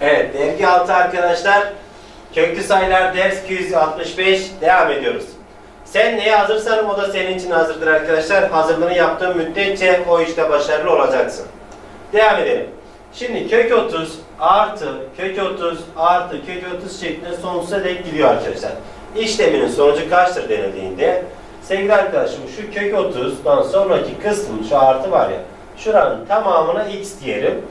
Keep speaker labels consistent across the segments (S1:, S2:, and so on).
S1: Evet, dergi altı arkadaşlar. Köklü sayılar ders 265 devam ediyoruz. Sen neye hazırsan o da senin için hazırdır arkadaşlar. Hazırlığını yaptığın müddetçe o işte başarılı olacaksın. Devam edelim. Şimdi kök 30 artı kök 30 artı kök 30 şeklinde sonsuza dek gidiyor arkadaşlar. İşleminin sonucu kaçtır denildiğinde sevgili arkadaşım şu kök 30'dan sonraki kısmın şu artı var ya şuranın tamamına x diyelim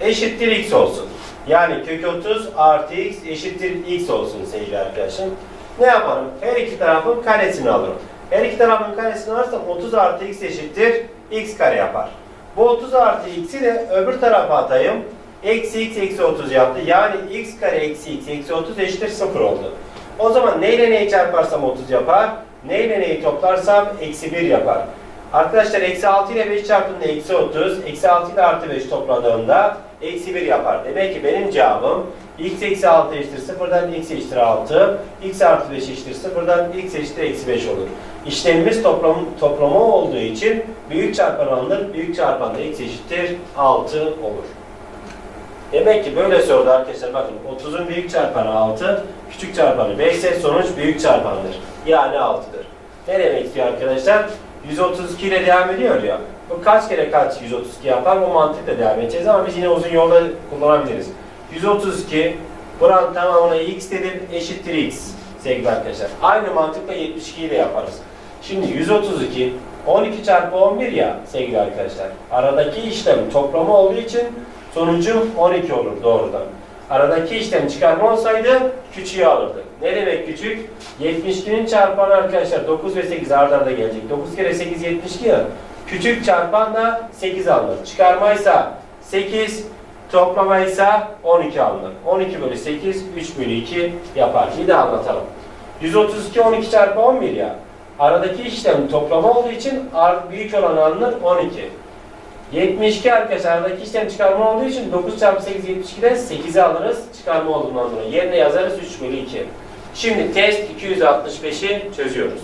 S1: eşittir x olsun. Yani kök 30 artı x eşittir x olsun sevgili arkadaşım. Ne yaparım? Her iki tarafın karesini alırım. Her iki tarafın karesini alırsam 30 artı x eşittir x kare yapar. Bu 30 artı x'i de öbür tarafa atayım. Eksi x eksi 30 yaptı. Yani x kare eksi x eksi 30 eşittir 0 oldu. O zaman neyle neyi çarparsam 30 yapar. Neyle neyi toplarsam eksi 1 yapar. Arkadaşlar eksi 6 ile 5 çarptığında eksi 30, eksi 6 ile artı 5 topladığımda eksi 1 yapar. Demek ki benim cevabım x eksi 6 eşittir 0'dan x eşittir 6, x artı 5 eşittir 0'dan x eşittir eksi 5 olur. İşlemimiz toplam, toplama olduğu için büyük çarpan alınır, büyük çarpan da x eşittir 6 olur. Demek ki böyle soruda arkadaşlar bakın 30'un büyük çarpanı 6, küçük çarpanı 5 ise sonuç büyük çarpandır. Yani 6'dır. Ne demek istiyor arkadaşlar? 132 ile devam ediyor ya. Bu kaç kere kaç 132 yapar? Bu mantıkla devam edeceğiz ama biz yine uzun yolda kullanabiliriz. 132 buranın tamamına x dedim eşittir x sevgili arkadaşlar. Aynı mantıkla 72 ile yaparız. Şimdi 132 12 çarpı 11 ya sevgili arkadaşlar. Aradaki işlem toplama olduğu için sonucum 12 olur doğrudan. Aradaki işlem çıkarma olsaydı küçüğü alırdık. Ne demek küçük? 72'nin çarpanı arkadaşlar 9 ve 8 arda arda gelecek. 9 kere 8 72 ya. Küçük çarpan da 8 alınır. Çıkarmaysa 8, toplamaysa 12 alınır. 12 bölü 8, 3 bölü 2 yapar. Bir daha anlatalım. 132 12 çarpı 11 ya. Aradaki işlem toplama olduğu için büyük olan alınır 12. 72 arkadaşlar aradaki işlem çıkarma olduğu için 9 çarpı 8 72'den 8'i alırız. Çıkarma olduğundan dolayı. Yerine yazarız 3 bölü 2. Şimdi test 265'i çözüyoruz.